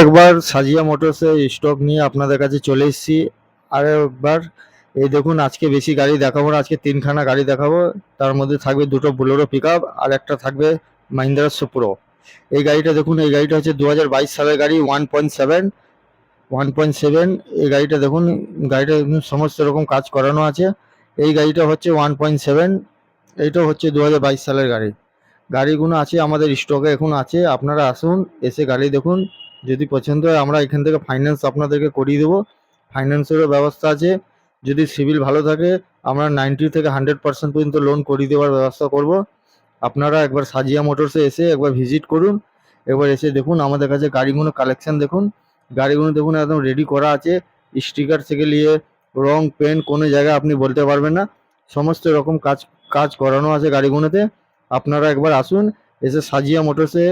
একবার সাজিয়া মোটরসের স্টক নিয়ে আপনাদের কাছে চলে এসেছি। আর একবার, এই দেখুন, আজকে বেশি গাড়ি দেখাবো না, আজকে তিনখানা গাড়ি দেখাবো। তার মধ্যে থাকবে দুটো বোলেরো পিক আর একটা থাকবে মাহিন্দ্রা সুপ্রো। এই গাড়িটা দেখুন, এই গাড়িটা হচ্ছে দু হাজার বাইশ সালের গাড়ি, one point seven. One point seven, এই গাড়িটা দেখুন, গাড়িটা সমস্ত রকম কাজ করানো আছে। এই গাড়িটা হচ্ছে ওয়ান পয়েন্ট সেভেন এইটা হচ্ছে দু হাজার বাইশ সালের গাড়ি। গাড়িগুলো আছে, আমাদের স্টকে এখন আছে, আপনারা আসুন, এসে গাড়ি দেখুন। যদি পছন্দ হয়, আমরা এখান থেকে ফাইন্যান্স আপনাদেরকে করিয়ে দেবো। ফাইন্যান্সেরও ব্যবস্থা আছে। যদি সিভিল ভালো থাকে, আমরা নাইনটি থেকে হান্ড্রেড পার্সেন্ট পর্যন্ত লোন করিয়ে দেওয়ার ব্যবস্থা করব। আপনারা একবার সাজিয়া মোটরসে এসে একবার ভিজিট করুন। একবার এসে দেখুন, আমাদের কাছে গাড়িগুলো কালেকশন দেখুন। গাড়িগুলো দেখুন, একদম রেডি করা আছে। স্টিকার থেকে নিয়ে রং পেন কোনো জায়গায় আপনি বলতে পারবেন না। সমস্ত রকম কাজ কাজ করানো আছে গাড়িগুলোতে। আপনারা একবার আসুন, এসে সাজিয়া মোটরসে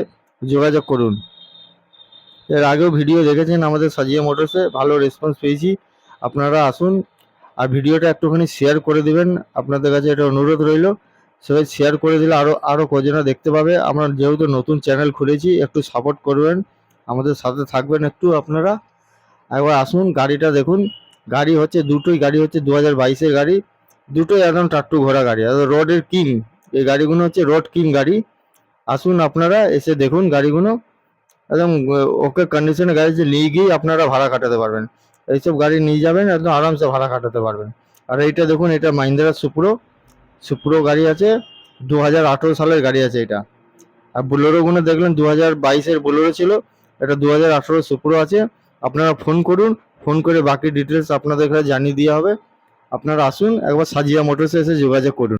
যোগাযোগ করুন। এর আগেও ভিডিও দেখেছেন আমাদের সাজিয়া মোটরসে ভালো রেসপন্স পেয়েছি। আপনারা আসুন আর ভিডিওটা একটুখানি শেয়ার করে দিবেন। আপনাদের কাছে এটা অনুরোধ রইল। সবাই শেয়ার করে দিলে আরও আরও কজনা দেখতে পাবে। আমরা যেহেতু নতুন চ্যানেল খুলেছি, একটু সাপোর্ট করবেন। আমাদের সাথে থাকবেন একটু আপনারা। একবার আসুন, গাড়িটা দেখুন। গাড়ি হচ্ছে, দুটোই গাড়ি হচ্ছে দু হাজার গাড়ি। দুটোই একদম টাট্টু ঘোড়া গাড়ি। রোডের কিং এই গাড়িগুলো হচ্ছে রোড কিং গাড়ি। আসুন আপনারা, এসে দেখুন গাড়িগুলো। একদম ওকে কন্ডিশনে গাড়ি যে নিয়ে গিয়ে আপনারা ভাড়া কাটাতে পারবেন। এইসব গাড়ি নিয়ে যাবেন, একদম আরামসে ভাড়া কাটাতে পারবেন। আর এইটা দেখুন, এটা মাহিন্দ্রা সুপ্রো। সুপ্রো গাড়ি আছে দু হাজার আঠেরো সালের গাড়ি আছে এটা। আর বোলেরোগুলো দেখলেন দু হাজার বাইশের বোলেরো ছিল। এটা দু হাজার আঠেরো সুপ্রো আছে। আপনারা ফোন করুন, ফোন করে বাকি ডিটেলস আপনাদের জানিয়ে দেওয়া হবে। আপনারা আসুন, একবার সাজিয়া মোটরসে এসে যোগাযোগ করুন।